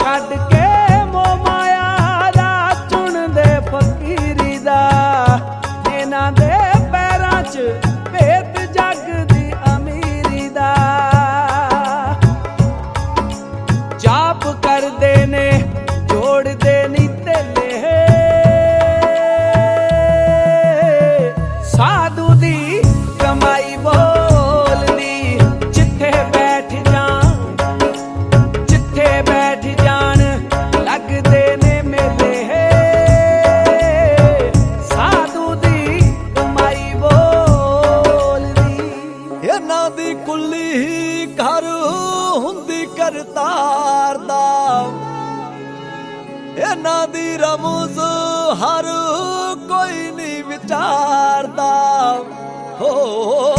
ਛੱਡ ਕੇ ਮੋਹ ਮਾਇਆ ਦਾ ਚੁਣਦੇ ਫਕੀਰੀ ਦਾ। ਇਹਨਾਂ ਦੇ ਪੈਰਾਂ 'ਚ ਭੇਤ ਜੱਗ ਦੀ ਅਮੀਰੀ ਦਾ। ਜਾਪ ਕਰਦੇ ਨੇ ਕਰਤਾਰ ਦਾ। ਇਹਨਾਂ ਦੀ ਰਮਜ਼ ਹਰ ਕੋਈ ਨਹੀਂ ਵਿਚਾਰ।